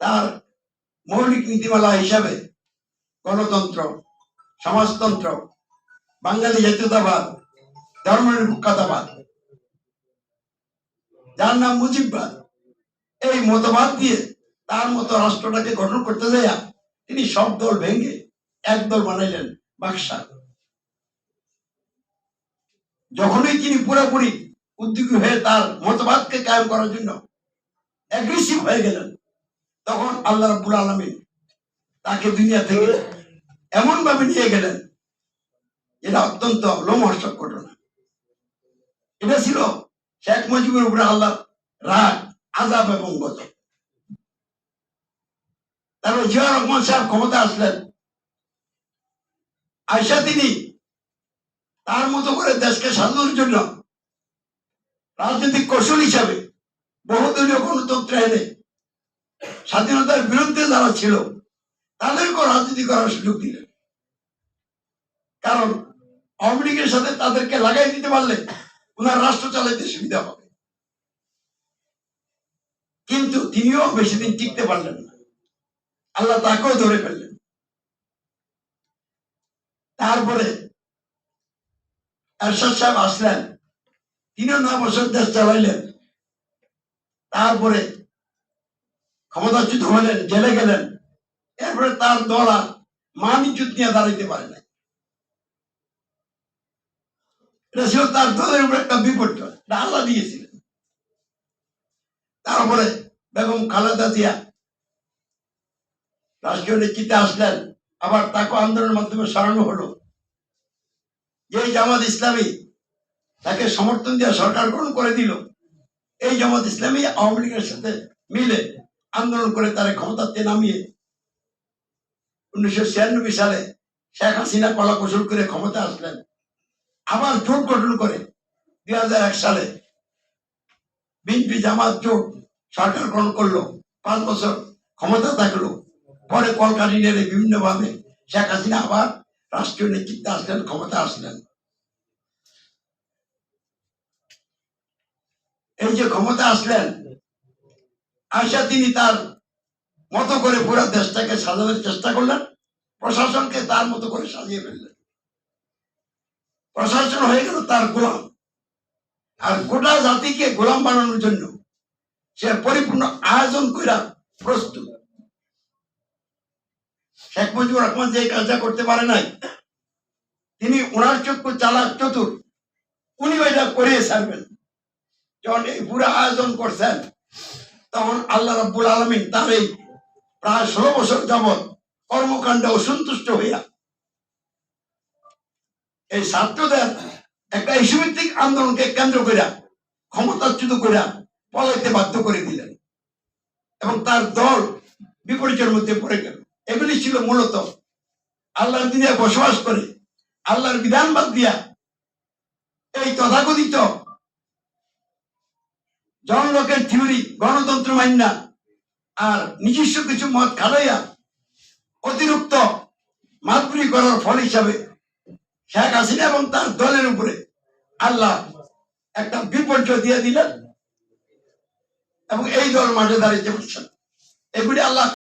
তার মৌলিক নীতিমালা হিসাবে গণতন্ত্র, সমাজতন্ত্র, বাঙালি জাতীয়তাবাদ ধর্মনিরপেক্ষতাবাদ যার নাম মুজিববাদ। এই মতবাদ দিয়ে তার মতো রাষ্ট্রটাকে গঠন করতে যাইয়া তিনি সব দল ভেঙে এক দল বানাইলেন বাক্সা যখনই তিনি পুরোপুরি উদ্যোগী হয়ে তার মতবাদকে কায়েম করার জন্য অ্যাগ্রেসিভ হয়ে গেলেন তখন আল্লাহ রাব্বুল আলমিন তাকে দুনিয়া থেকে এমন ভাবে নিয়ে গেলেন এটা অত্যন্ত লোমহর্ষক ঘটনা। এটা ছিল শেখ মুজিবুর উপরে আল্লাহ রাগ আজাব এবং গত তারপর জিয়া রহমান সাহেব ক্ষমতা আসলেন। আয়সা তিনি তার মতো করে দেশকে সাজানোর জন্য রাজনৈতিক কৌশল হিসাবে বহুদলীয় গণতন্ত্র এনে স্বাধীনতার বিরুদ্ধে যারা ছিল, তাদেরকেও রাজনীতি করার সুযোগ দিলেন। কারণ আওয়ামী লীগের সাথে তাদেরকে লাগাই দিতে পারলে ওনার রাষ্ট্র চালাইতে সুবিধা হবে। কিন্তু তিনিও বেশি দিন টিকতে পারলেন না। আল্লাহ তাকেও ধরে ফেললেন। তারপরে এরশাদ সাহেব আসলেন, তিনিও নয় বছর দেশ চালাইলেন। তারপরে ক্ষমতাচ্যুত হলেন জেলে গেলেন। এরপরে তার দল আর মান ইজ্জত নিয়ে দাঁড়াইতে পারে না এটা ছিল তার দলের উপরে একটা বিপর্যয়। এটা আল্লাহ দিয়েছিলেন। তারপরে বেগম খালেদা জিয়া রাষ্ট্রীয় নেতৃত্বে আসলেন। আবার তাকে আন্দোলনের মাধ্যমে সরানো হলো। যে জামাত ইসলামী তাকে সমর্থন দিয়ে সরকার গ্রহণ করে দিল, এই জামাত ইসলামী আওয়ামী লীগের সাথে মিলে আন্দোলন করে তারা ক্ষমতাতে নামিয়ে উনিশশো ছিয়ানব্বই সালে শেখ হাসিনা কলা কৌশল করে ক্ষমতা আসলেন। আবার জোট গঠন করে দুই হাজার এক সালে বিএনপি জামাত জোট সরকার গ্রহণ করল, পাঁচ বছর ক্ষমতা থাকল। পরে কলকাঠি নেড়ে বিভিন্ন ভাবে শেখ হাসিনা আবার রাষ্ট্রীয় নেতৃত্বে আসলেন ক্ষমতা আসলেন। এই যে ক্ষমতা আসলেন আসা তিনি তার মতো করে পুরো দেশটাকে সাজানোর চেষ্টা করলেন, প্রশাসনকে তার মতো করে সাজিয়ে ফেললেন। প্রশাসন হয়ে গেল তার গোলাম। আর গোটা জাতিকে গোলাম বানানোর জন্য সে পরিপূর্ণ আয়োজন কইরা প্রস্তুত। শেখ মুজিবুর রহমান যে কাজটা করতে পারে নাই, তিনি ওনার চক্ষু চালাক চতুর উনি এটা করিয়ে ছাড়বেন। যখন এই পুরো আয়োজন করছেন তখন আল্লাহ রাব্বুল আলমিন তার এই প্রায় ষোলো বছর যাবৎ কর্মকাণ্ডে অসন্তুষ্ট হইয়া এই ছাত্রদের একটা ইস্যুভিত্তিক আন্দোলনকে কেন্দ্র করিয়া ক্ষমতাচ্যুত করিয়া পলাইতে বাধ্য করে দিলেন। এবং তার দল বিপরীতের মধ্যে পড়ে গেল। এগুলি ছিল মূলত আল্লাহর দিনে বসবাস করে, আল্লাহর বিধান বাদ দিয়া এই তথাকথিত জনলোকের থিওরি গণতন্ত্র মান্যা আর নিজস্ব কিছু মত খালাইয়া অতিরিক্ত মাতবুরি করার ফল হিসাবে শেখ হাসিনা এবং তার দলের উপরে আল্লাহ একটা বিপর্যয় দিয়ে দিলেন এবং এই দল মাঠে দাঁড়িয়ে বসছেন এগুলি আল্লাহ